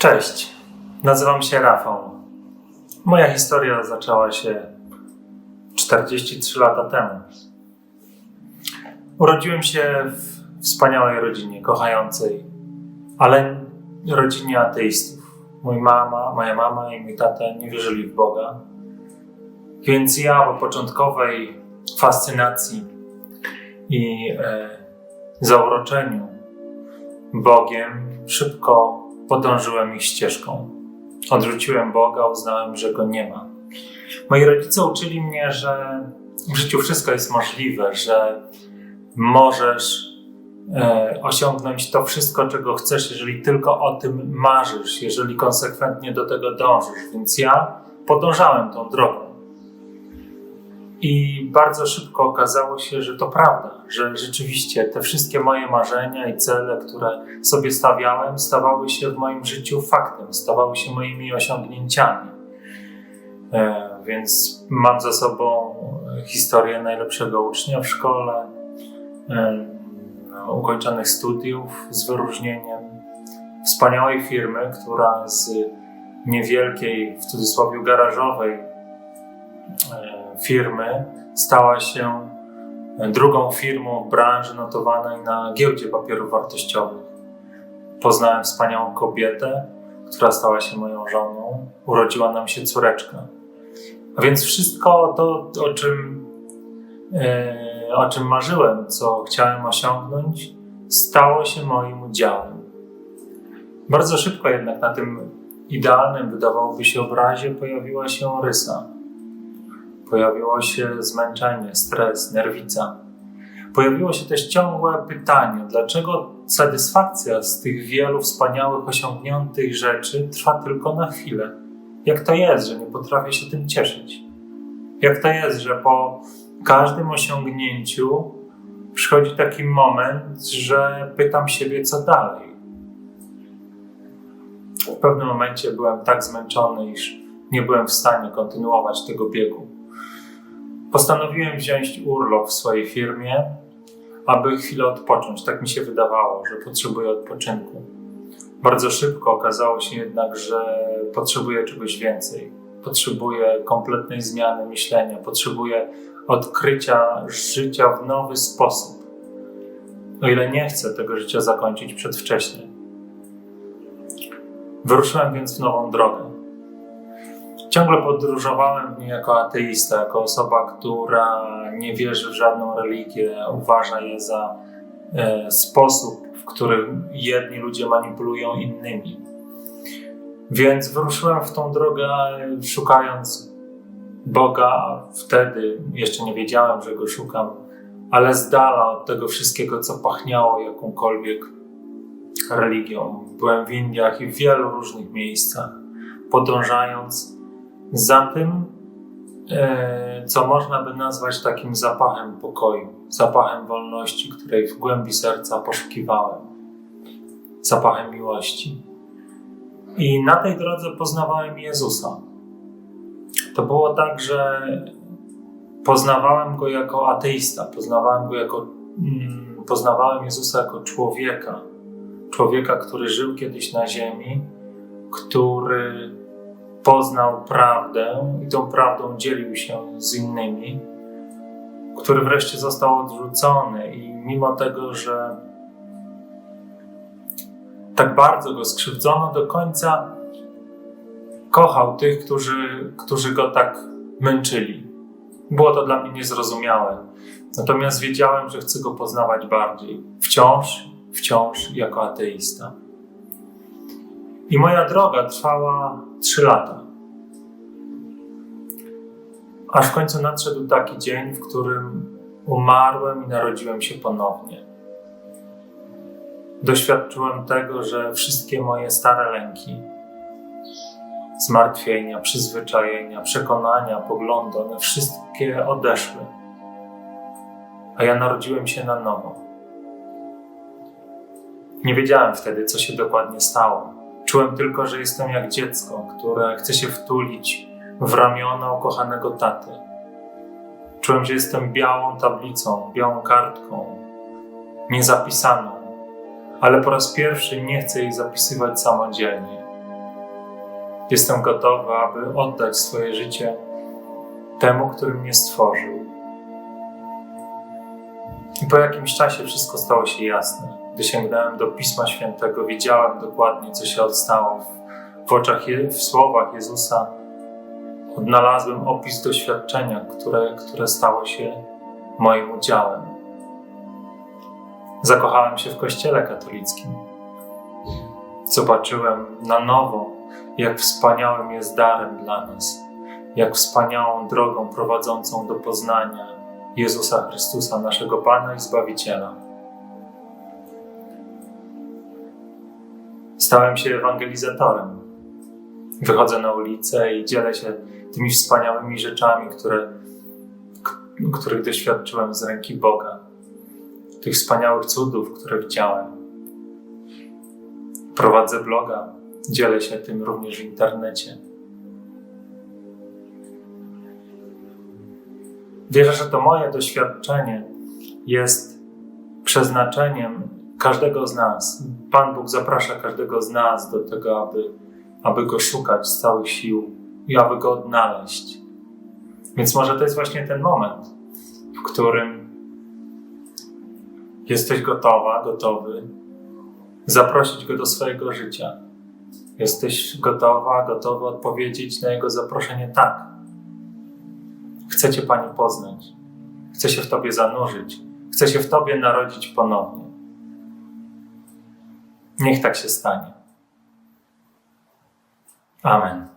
Cześć, nazywam się Rafał. Moja historia zaczęła się 43 lata temu. Urodziłem się w wspaniałej rodzinie, kochającej, ale rodzinie ateistów. Mój mama, moja mama i mój tata nie wierzyli w Boga. Więc ja po początkowej fascynacji i e, zauroczeniu Bogiem szybko podążyłem ich ścieżką. Odrzuciłem Boga, uznałem, że go nie ma. Moi rodzice uczyli mnie, że w życiu wszystko jest możliwe, że możesz e, osiągnąć to wszystko, czego chcesz, jeżeli tylko o tym marzysz, jeżeli konsekwentnie do tego dążysz. Więc ja podążałem tą drogą. I bardzo szybko okazało się, że to prawda, że rzeczywiście te wszystkie moje marzenia i cele, które sobie stawiałem, stawały się w moim życiu faktem, stawały się moimi osiągnięciami. E, więc mam za sobą historię najlepszego ucznia w szkole, e, ukończonych studiów z wyróżnieniem, wspaniałej firmy, która z niewielkiej, w cudzysłowie garażowej, e, firmy stała się drugą firmą w branży notowanej na giełdzie papierów wartościowych. Poznałem wspaniałą kobietę, która stała się moją żoną. Urodziła nam się córeczka. A więc wszystko to, o czym, e, o czym marzyłem, co chciałem osiągnąć, stało się moim udziałem. Bardzo szybko jednak na tym idealnym, wydawałoby się, obrazie pojawiła się rysa Pojawiło się zmęczenie, stres, nerwica. Pojawiło się też ciągłe pytanie, dlaczego satysfakcja z tych wielu wspaniałych, osiągniętych rzeczy trwa tylko na chwilę. Jak to jest, że nie potrafię się tym cieszyć? Jak to jest, że po każdym osiągnięciu przychodzi taki moment, że pytam siebie, co dalej? W pewnym momencie byłem tak zmęczony, iż nie byłem w stanie kontynuować tego biegu. Postanowiłem wziąć urlop w swojej firmie, aby chwilę odpocząć. Tak mi się wydawało, że potrzebuję odpoczynku. Bardzo szybko okazało się jednak, że potrzebuję czegoś więcej. Potrzebuję kompletnej zmiany myślenia, potrzebuję odkrycia życia w nowy sposób. O ile nie chcę tego życia zakończyć przedwcześnie. Wyruszyłem więc w nową drogę. Ciągle podróżowałem w niej jako ateista, jako osoba, która nie wierzy w żadną religię, uważa je za e, sposób, w który jedni ludzie manipulują innymi. Więc wyruszyłem w tą drogę, szukając Boga. Wtedy jeszcze nie wiedziałem, że go szukam, ale z dala od tego wszystkiego, co pachniało jakąkolwiek religią. Byłem w Indiach i w wielu różnych miejscach, podążając za tym, e, co można by nazwać takim zapachem pokoju, zapachem wolności, której w głębi serca poszukiwałem, zapachem miłości. I na tej drodze poznawałem Jezusa. To było tak, że poznawałem go jako ateista, poznawałem go jako, mm, poznawałem Jezusa jako człowieka, człowieka, który żył kiedyś na ziemi, który poznał prawdę i tą prawdą dzielił się z innymi, który wreszcie został odrzucony i mimo tego, że tak bardzo go skrzywdzono, do końca kochał tych, którzy, którzy go tak męczyli. Było to dla mnie niezrozumiałe. Natomiast wiedziałem, że chcę go poznawać bardziej. Wciąż, wciąż jako ateista. I moja droga trwała trzy lata. Aż w końcu nadszedł taki dzień, w którym umarłem i narodziłem się ponownie. Doświadczyłem tego, że wszystkie moje stare lęki, zmartwienia, przyzwyczajenia, przekonania, poglądy, one wszystkie odeszły. A ja narodziłem się na nowo. Nie wiedziałem wtedy, co się dokładnie stało Czułem tylko, że jestem jak dziecko, które chce się wtulić w ramiona ukochanego taty. Czułem, że jestem białą tablicą, białą kartką, niezapisaną, ale po raz pierwszy nie chcę jej zapisywać samodzielnie. Jestem gotowy, aby oddać swoje życie temu, który mnie stworzył. I po jakimś czasie wszystko stało się jasne. Gdy sięgnąłem do Pisma Świętego, wiedziałem dokładnie, co się odstało. W, oczach, w słowach Jezusa odnalazłem opis doświadczenia, które, które stało się moim udziałem. Zakochałem się w Kościele katolickim. Zobaczyłem na nowo, jak wspaniałym jest darem dla nas, jak wspaniałą drogą prowadzącą do poznania Jezusa Chrystusa, naszego Pana i Zbawiciela. Stałem się ewangelizatorem. Wychodzę na ulicę i dzielę się tymi wspaniałymi rzeczami, które, których doświadczyłem z ręki Boga, tych wspaniałych cudów, które widziałem. Prowadzę bloga, dzielę się tym również w internecie. Wierzę, że to moje doświadczenie jest przeznaczeniem każdego z nas. Pan Bóg zaprasza każdego z nas do tego, aby, aby go szukać z całych sił i aby go odnaleźć. Więc może to jest właśnie ten moment, w którym jesteś gotowa, gotowy zaprosić go do swojego życia. Jesteś gotowa, gotowy odpowiedzieć na jego zaproszenie tak. Chcę Cię, Pani, poznać. Chcę się w Tobie zanurzyć. Chcę się w Tobie narodzić ponownie. Niech tak się stanie. Amen.